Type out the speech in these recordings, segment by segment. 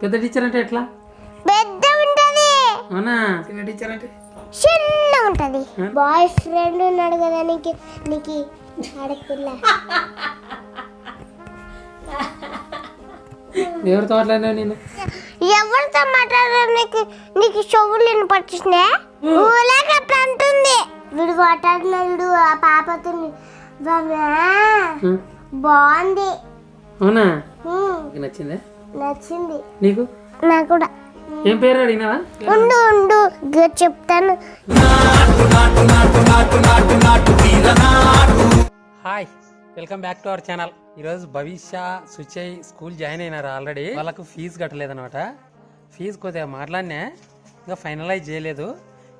పెద్ద టీచర్ అంటే ఎట్లా? పెద్ద ఉంటది అవునా? చిన్న టీచర్ అంటే? చిన్న ఉంటది బాయ్ ఫ్రెండ్ ఉన్నాడు కదా నీకు నీకు ఆడపిల్ల. ఎవరితో మాట్లాడినావు నేను ఎవరితో మాట్లాడారు నీకు? నీకు చెవులు పట్టించిన? ఊలేక అంటుంది వీడు మాట్లాడినాడు ఆ పాపతో. బాగుంది. అవునా? నచ్చిందా? నచ్చింది. నీకు? నాకు కూడా ఏం పేరు అడిగినావా? ఉండు ఉండు. చెప్తాను. Hi welcome back to our channel. ఈరోజు భవిష్య సుచయ్ స్కూల్ జాయిన్ అయినారు ఆల్రెడీ. వాళ్ళకు ఫీజు కట్టలేదన్నమాట. ఫీజు కొద్దిగా మాట్లాడినా ఇంకా ఫైనలైజ్ చేయలేదు.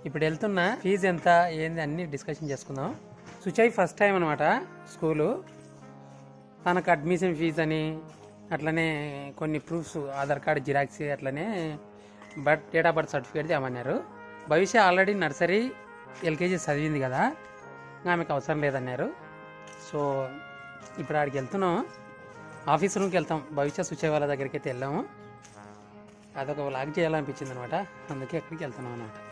ఇప్పుడు వెళ్తున్నా ఫీజు ఎంత ఏంది అన్ని డిస్కషన్ చేసుకుందాం. సుచయ్ ఫస్ట్ టైం అనమాట స్కూలు. తనకు అడ్మిషన్ ఫీజు అని అట్లనే కొన్ని ప్రూఫ్స్ ఆధార్ కార్డు జిరాక్స్ అట్లనే birth date of birth certificate తేమన్నారు. Bhavishya already nursery LKG చదివింది కదా ఆమెకు అవసరం లేదన్నారు. సో ఇప్పుడు ఆడికి వెళ్తున్నాం. ఆఫీస్ రూమ్కి వెళ్తాం. భవిష్య సుచే దగ్గరికి అయితే వెళ్ళాము. అదొక లాగ్ చేయాలనిపించింది అనమాట అందుకే అక్కడికి వెళ్తున్నాం అనమాట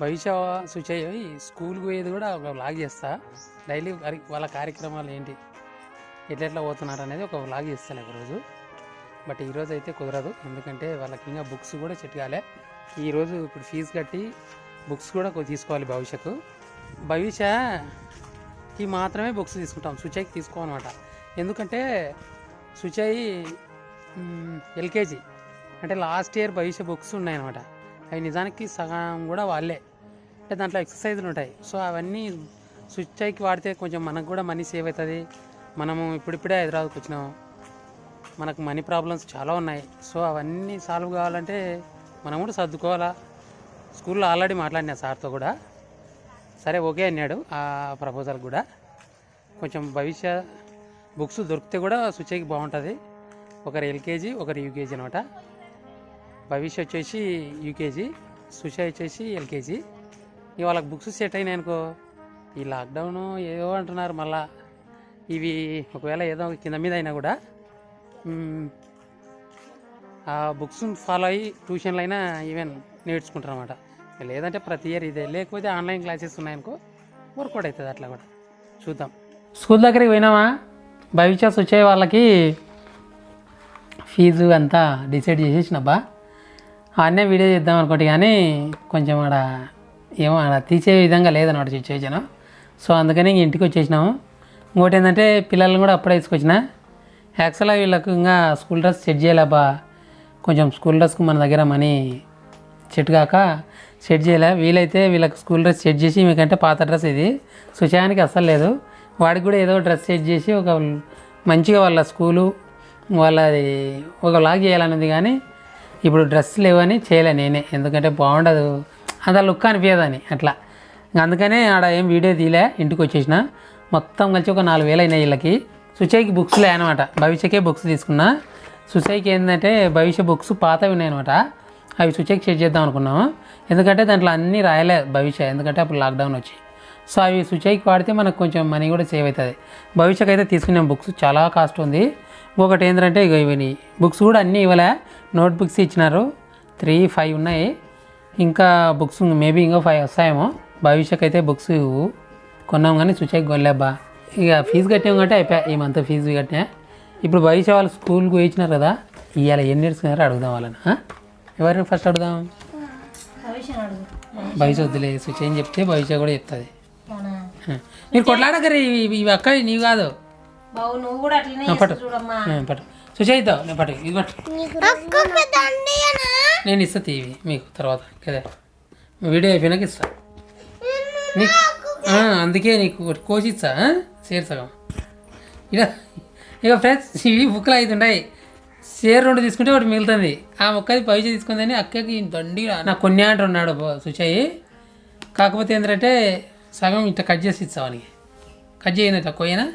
భవిష్య సుచయ్ స్కూల్కి పోయేది కూడా ఒక వ్లాగ్ చేస్తా. డైలీ వాళ్ళ కార్యక్రమాలు ఏంటి? ఎట్లెట్లా పోతున్నారు అనేది ఒక వ్లాగ్ చేస్తాను ఒకరోజు. బట్ ఈరోజు అయితే కుదరదు. ఎందుకంటే వాళ్ళకి ఇంకా బుక్స్ కూడా చెట్టుకాలే ఈరోజు ఇప్పుడు ఫీజు కట్టి బుక్స్ కూడా తీసుకోవాలి భవిష్యకు భవిష్యకి మాత్రమే బుక్స్ తీసుకుంటాం. సుచయ్కి తీసుకోమన్నమాట ఎందుకంటే సుచయ్ ఎల్కేజీ. అంటే లాస్ట్ ఇయర్ భవిష్య బుక్స్ ఉన్నాయన్నమాట. అవి నిజానికి సగం కూడా వాళ్ళే. అంటే దాంట్లో ఎక్సర్సైజులు ఉంటాయి. సో అవన్నీ స్విచ్ సుచయ్కి వాడితే కొంచెం మనకు కూడా మనీ సేవ్ అవుతుంది. మనము ఇప్పుడిప్పుడే హైదరాబాద్కి వచ్చినాము మనకు మనీ ప్రాబ్లమ్స్ చాలా ఉన్నాయి. సో అవన్నీ సాల్వ్ కావాలంటే మనం కూడా సర్దుకోవాలా. స్కూల్లో ఆల్రెడీ మాట్లాడినా సార్తో కూడా. సరే ఓకే అన్నాడు ఆ ప్రపోజల్ కూడా. కొంచెం భవిష్య బుక్స్ దొరికితే కూడా సుచేకి బాగుంటుంది. ఒకరు ఎల్కేజీ ఒకరు యూకేజీ అనమాట. భవిష్య వచ్చేసి యూకేజీ సుషా వచ్చేసి ఎల్కేజీ. ఇక వాళ్ళకి బుక్స్ సెట్ అయినాయి అనుకో ఈ లాక్డౌన్ ఏదో అంటున్నారు మళ్ళా. ఇవి ఒకవేళ ఏదో కింద మీద అయినా కూడా ఆ బుక్స్ ఫాలో అయ్యి ట్యూషన్లు అయినా ఈవెన్ నేర్చుకుంటారు అనమాట లేదంటే ప్రతి ఇయర్ ఇదే. లేకపోతే ఆన్లైన్ క్లాసెస్ ఉన్నాయనుకో వర్కౌట్ అవుతుంది అట్లా కూడా. చూద్దాం. స్కూల్ దగ్గరికి పోయినామా? భవిష్యత్ వచ్చే వాళ్ళకి ఫీజు అంతా డిసైడ్ చేసేసినబ్బా. ఆడనే వీడియో చేద్దాం అనుకోండి కానీ కొంచెం ఆడ ఏమో ఆడ తీసే విధంగా లేదన్నమాట సిచ్యువేషన్ సో అందుకని ఇంక ఇంటికి వచ్చేసినాము. ఇంకోటి ఏంటంటే పిల్లల్ని కూడా అప్పుడే తీసుకొచ్చిన. యాక్చువల్గా వీళ్ళకు ఇంకా స్కూల్ డ్రెస్ సెట్ చేయలేబా కొంచెం స్కూల్ డ్రెస్కి మన దగ్గర మనీ సెట్ కాక సెట్ చేయలే? వీలైతే వీళ్ళకి స్కూల్ డ్రెస్ సెట్ చేసి మీకంటే పాత డ్రెస్ ఇది. సుచాయానికి అస్సలు లేదు. వాడికి కూడా ఏదో డ్రెస్ సెట్ చేసి ఒక మంచిగా వాళ్ళ స్కూలు వాళ్ళది ఒక లాగ్ చేయాలనేది కానీ ఇప్పుడు డ్రెస్ లేవని చేయలే నేనే. ఎందుకంటే బాగుండదు. అంత లుక్ అనిపించదని అట్లా. అందుకనే ఆడ ఏం వీడియో తీలే ఇంటికి వచ్చేసిన. మొత్తం కలిసి ఒక నాలుగు వేలు అయినాయి వీళ్ళకి. సుచైకి బుక్స్ లే అనమాట. భవిష్యకే బుక్స్ తీసుకున్నా. సుచైకి ఏంటంటే భవిష్య బుక్స్ పాతవి ఉన్నాయన్నమాట. అవి సుచైకి షేర్ చేద్దాం అనుకున్నాము. ఎందుకంటే దాంట్లో అన్నీ రాయలే భవిష్య. ఎందుకంటే అప్పుడు లాక్డౌన్ వచ్చి. సో అవి సుచైకి వాడితే మనకు కొంచెం మనీ కూడా సేవ్ అవుతుంది. భవిష్యకి అయితే తీసుకునే బుక్స్ చాలా కాస్ట్ ఉంది. ఇంకొకటి ఏంటంటే ఇక ఇవి బుక్స్ కూడా అన్నీ ఇవ్వలే. నోట్ బుక్స్ ఇచ్చినారు. త్రీ ఫైవ్ ఉన్నాయి. ఇంకా బుక్స్ మేబీ ఇంకా ఫైవ్ వస్తాయేమో. భవిష్యకి అయితే బుక్స్ కొన్నాం కానీ సుచయ్కి కొనలేబ్బా ఇక ఫీజు కట్టాం కాబట్టి అయిపోయా ఈ మంత్ ఫీజు కట్టినా. ఇప్పుడు భవిష్య వాళ్ళు స్కూల్కి వేయించినారు కదా ఇవాళ ఎన్ని నేర్చుకున్నారో అడుగుదాం వాళ్ళని? ఎవరిని ఫస్ట్ అడుగుదాం? భవిష్య వద్దులే సుచయ్ అని చెప్తే భవిష్య కూడా చెప్తుంది. మీరు కొట్లాడకరి ఇవి ఇవి అక్క నీవు కాదు. బావు నువ్వు కూడా అట్లనే ఆ, పట్టు. చూడమ్మా ఆ, పట్టు. సుచయితో నేను పట్టు. ఇది పట్టు. అక్కకి దండియనా? నేను ఇస్తా తీవి మీకు తర్వాత కదా? వీడియో అయిపోయినాక ఇస్తా. నీకు అందుకే నీకు ఒకటి కోసి ఇస్తా ఆ? షేర్ సగం. ఇక ఇక ఫ్రెండ్స్ ఇవి బుక్లు అయితే ఉన్నాయి. షేర్ రెండు తీసుకుంటే ఒకటి మిగులుతుంది. ఆ మొక్కది పైసా తీసుకుందని అక్కకి దండి నా కొన్ని అంటున్నాడు సుచయ్య. కాకపోతే ఏంటంటే సగం ఇట్లా కట్ చేసి ఇస్తా వానికి. కట్ చేయనట కోయనా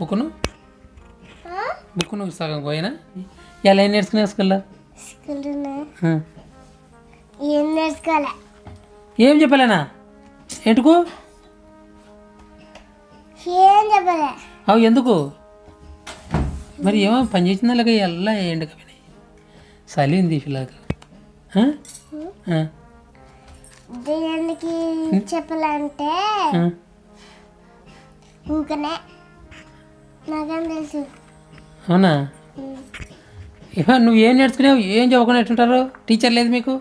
బుక్కును? బుక్కును సగం కోయనా ఇలా ఏం నేర్చుకునే స్కూల్లో? స్కూల్లోనే ఆ. ఏం నేర్చుకోలే ఏం చెప్పలేనా? ఎందుకు? ఏం చెప్పలే. అవు ఎందుకు? మరి ఏమో పని చేసిన వాళ్ళకి ఎలా వేయండి పిల్లలకు. ఆ? ఆ, దేనికి చెప్పాలంటే ఆ. ఇంకనే నాకేం తెలుసు. అవునా? ఇవా నువ్వు ఏం నేర్చుకున్నావు ఏం చదువుకుని ఎట్టుంటారు? టీచర్ లేదు మీకు?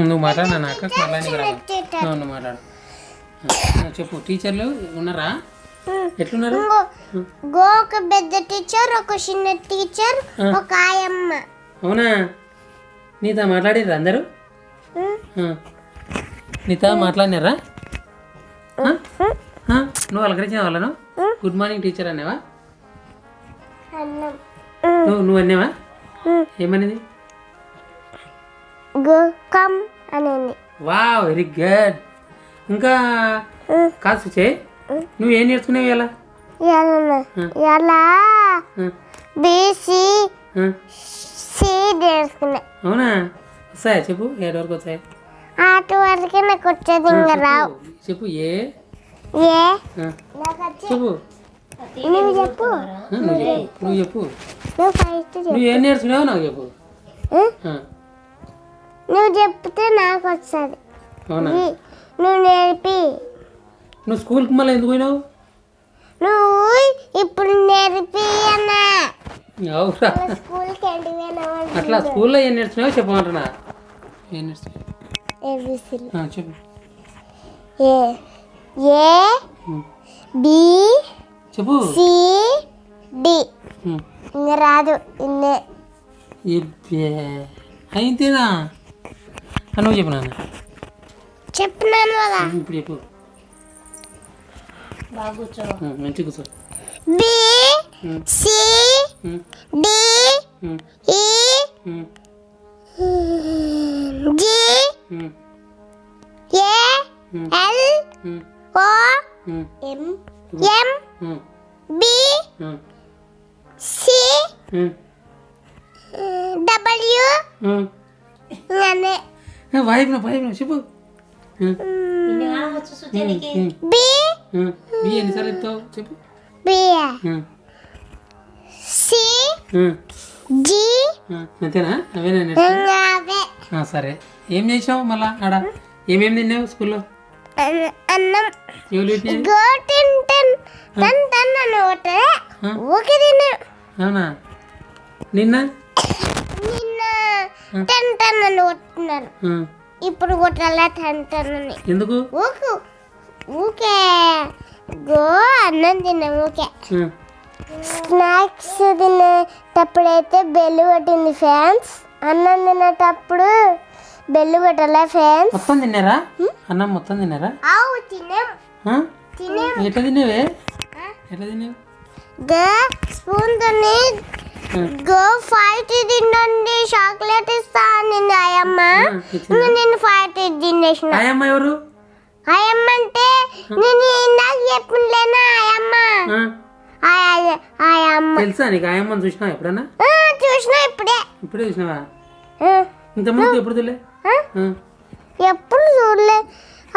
నువ్వు మాట్లాడు నా మళ్ళీ నీకు ఆ, నువ్వు మాట్లాడు. చెప్పు టీచర్లు ఉన్నారా? ఎట్లున్నారు? గో ఒక పెద్ద టీచర్ ఒక చిన్న టీచర్ ఒక ఆయమ్మ. అవునా? నీతో మాట్లాడిర్రా అందరూ. నీతో మాట్లాడినారా? నువ్వు అలకరించిన వాళ్ళను? గుడ్ మార్నింగ్ టీచర్ అనేవా నువ్వు నువ్వు అన్నావా? ఏమనేది కమ్ అనేది. వా వెరీ గుడ్ ఇంకా కాదు సుచే నువ్వు ఏం నేర్చుకునేవి ఎలా ఎలా బీసీ సి నేర్చుకున్నా. అవునా? వస్తాయా? చెప్పు ఏడు వరకు వచ్చాయి ఆట వరకే నాకు వచ్చేది ఇంకా రావు. చెప్పు ఏ? చెప్పు. నువ్వు చెప్పు. నువ్వు చెప్పు. నువ్వు చెప్పు. నువ్వు ఫస్ట్ చెప్పు. నువ్వు ఏం నేర్చుకున్నావు నాకు చెప్పు. నువ్వు చెప్తే నాకు వస్తుంది. అవునా? నువ్వు నేర్పి. నువ్వు స్కూల్కి మళ్ళీ ఎందుకు పోయినావు? నువ్వు ఇప్పుడు నేర్పి అన్నా. అవురా అట్లా స్కూల్లో ఏం నేర్చుకున్నావు చెప్పమంటున్నా. ఏం నేర్చుకున్నావు? చెప్పు. A A. బి చెప్పు. C D. ఇంక రాదు ఇన్నే ఇబ్బే. అయితేనా? నువ్వు చెప్పు నాన్న. చెప్పినాను కదా ఇప్పుడు చెప్పు. బాగా కూర్చో ఉం, మంచిగా కూర్చో. B C D E G A L O um, M B C W. అనే వాయిపున వాయిపున చెప్పు. బి. బి ఎన్నిసార్లు చెప్తావు? చెప్పు. B C G. అంతేనా? అవేనా సరే. ఏం చేసినావు మళ్ళా ఆడ? ఏమేమి తిన్నావు స్కూల్లో? అన్న-. ఊకే తిన్నా అవునా? నిన్న? నిన్న టన్ టన్ అని కొట్టున్నారు ఇప్పుడు కొట్టాలా టన్ టన్ అని. ఎందుకు? ఊకు. ఊకే. గో అన్నం తిన్నాం ఊకే. స్నాక్స్ తినేటప్పుడైతే బెల్లు కొట్టింది ఫ్యాన్స్. అన్నం తినేటప్పుడు బెల్లు కొట్టలే ఫ్యాన్స్ మొత్తం తిన్నారా? అన్నం మొత్తం తిన్నారా? ఆవు తిన్నాం. ఆ? తిన్నాం. ఎట్లా తిన్నావే? ఎట్లా తిన్నావు? గా స్పూన్ తోని గో ఫైట్ తినండి చాక్లెట్ ఇస్తా ఆయమ్మ ఇచ్చిందా? ఇంకా నేను ఫైట్ తినేసిన ఆయమ్మ ఎవరు? ఆయమ్మ అంటే నేను ఇందాక చెప్పిండ్లేనా ఆయమ్మ ఆయమ్మ తెలుసా నీకు ఆయమ్మని చూసినావా ఎప్పుడన్నా? చూసినా ఇప్పుడే. ఇప్పుడే చూసినావా? ఇంతకుముందు ఎప్పుడు ఆ. ఎప్పుడు చూడలే.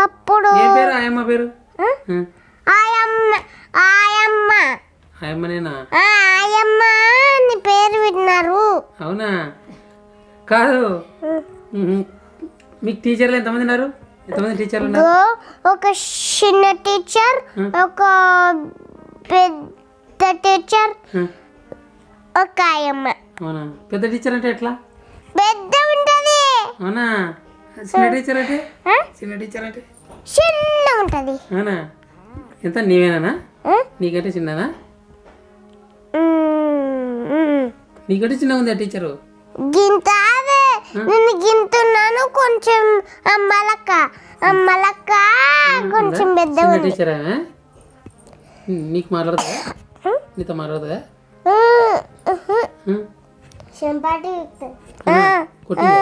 అప్పుడు ఏం పేరు? ఆయమ్మ పేరు? ఆయమ్మ ఆయమ్మ. ఆయమ్మనేనా? ఆయమ్మ అని పేరు విన్నారు. అవునా? కాదు. మీకు టీచర్లు ఎంతమంది ఉన్నారు? ఎంతమంది టీచర్లు ఉన్నారు? ఒక చిన్న టీచర్ ఒక పెద్ద టీచర్ ఒక ఆయమ్మ. అవునా? పెద్ద టీచర్ అంటే ఎట్లా? అవునా? చిన్న టీచర్ అంటే? చిన్న టీచర్ అంటే? చిన్న ఉంటది. అవునా? ఎంత? నీవేనా? నీకంటే చిన్ననా. నీకంటే చిన్న ఉంది టీచరు గింత అదే నేను గింతున్నాను కొంచెం అమ్మలక్క. అమ్మలక్క కొంచెం పెద్ద టీచర్ నీకు మాట్లాడుతుందా నీతో. ఉం? చెంపాటి కొట్టిందా?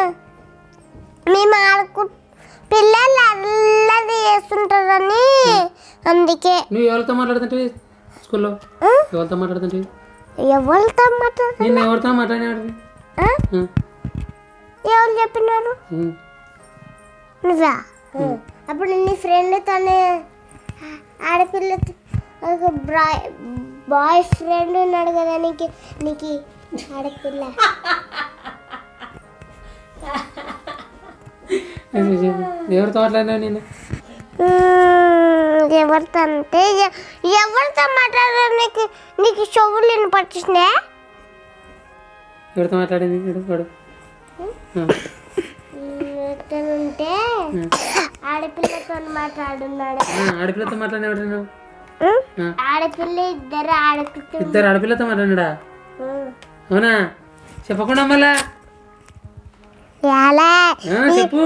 మేము ఆడుకు పిల్లలు అల్లరి చేస్తుంటారని. అందుకే. నువ్వు ఎవరితో మాట్లాడుతుంటే? స్కూల్లో. ఎవరితో మాట్లాడుతుంటే? ఎవరితో మాట్లాడు నేను ఎవరితో మాట్లాడినాడు? ఎవరు చెప్పినారు? నువ్వా? అప్పుడు నీ ఫ్రెండ్ తనే ఆడపిల్లతో ఒక బాయ్ ఫ్రెండ్ ఉన్నాడు కదా నీకు నీకు ఆడపిల్ల. ఎవరితో మాట్లాడినావు నేను? ఎవరితో అంటే ఎవరితో మాట్లాడారు నీకు? నీకు చెవులు వినపచ్చిందే ఎవరితో మాట్లాడింది? వాడు. ఉంటే ఆడపిల్లతో మాట్లాడున్నాడు. ఆడపిల్లతో మాట్లాడిన నువ్వు? ఆడపిల్ల ఇద్దరు ఆడపిల్ల. ఇద్దరు ఆడపిల్లతో మాట్లాడినాడా? అవునా? చెప్పకుండా మళ్ళా. చెప్పు.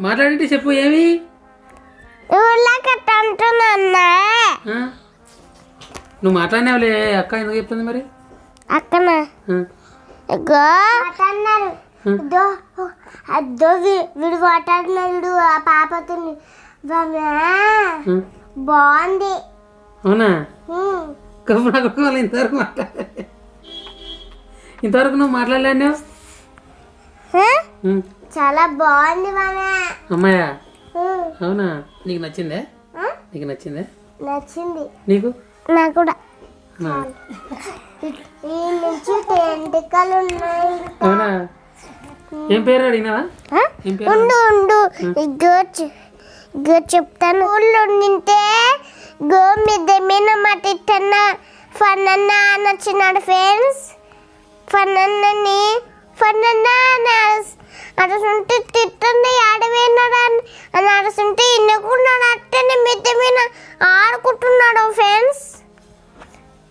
మాట్లాడింటే చెప్పు ఏమి? నువ్వు మాట్లాడినావులే అక్క ఎందుకు చెప్తుంది మరి? అక్కన. ఆ, ఇగో అన్నారు అదో అదో వీ- వీడు మాట్లాడినాడు ఆ పాపతో. బాగుంది. అవునా? మ్మ్. కప్పు నా కొడుకు వాళ్ళు ఇంతవరకు మాట్లాడలే. ఇంతవరకు నువ్వు మాట్లాడలేవు? చాలా బాగుంది మామ. అమ్మాయా? మ్మ్. అవునా? నీకు నచ్చిందే? నీకు నచ్చిందే? నచ్చింది. నీకు? నాకు కూడా. నుంచి ఉన్నాయి అవునా? ఏం పేరు అడిగినావా? ఆ? ఏం పేరు? ఉండు చెప్తాను. ఊళ్ళో నింటే గో మీద మీద మటిట్టన్న ఫన్నన్న అని వచ్చినాడు ఫ్రెండ్స్. ఫన్నన్న అని అడుసుంటే తిట్టుంది ఆడవేనాడు అని అడుసుంటే ఇన్నుకున్నాడు అట్టనే మిద్దె మీద ఆడుకుంటున్నాడు ఫ్రెండ్స్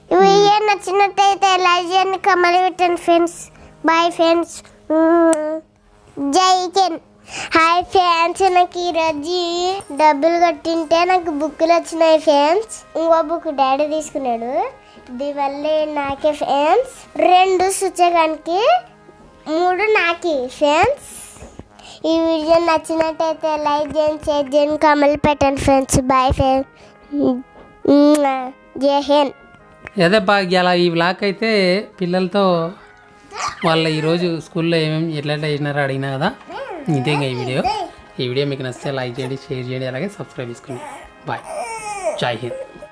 ఇవి ఏ నచ్చినట్టయితే లైక్ చేయండి కమలి పెట్టండి ఫ్రెండ్స్ బాయ్ ఫ్రెండ్స్ జై కెన్ హాయ్ ఫ్యాన్స్ నాకు ఈరోజు డబ్బులు కట్టింటే నాకు బుక్కులు వచ్చినాయి ఫ్యాన్స్ ఇంకో బుక్ డాడీ తీసుకున్నాడు. దీనివల్ల నాకే ఫ్యాన్స్ రెండు సుచగానికి మూడు నాకి ఫ్రెండ్స్ ఈ వీడియో నచ్చినట్టయితే లైక్ చేయండి షేర్ చేయండి కమల్ పెట్టండి ఫ్రెండ్స్. Bye friends. జై హింద్. అదే బాగా ఇలా ఈ బ్లాక్ అయితే పిల్లలతో వాళ్ళ ఈరోజు స్కూల్లో ఏమేమి ఎట్లా ఎట్లా చేసినారో అడిగినా కదా. ఇదే ఇంకా ఈ వీడియో. ఈ వీడియో మీకు నచ్చితే లైక్ చేయండి షేర్ చేయండి అలాగే సబ్స్క్రైబ్ చేసుకోండి. బాయ్. జై హింద్.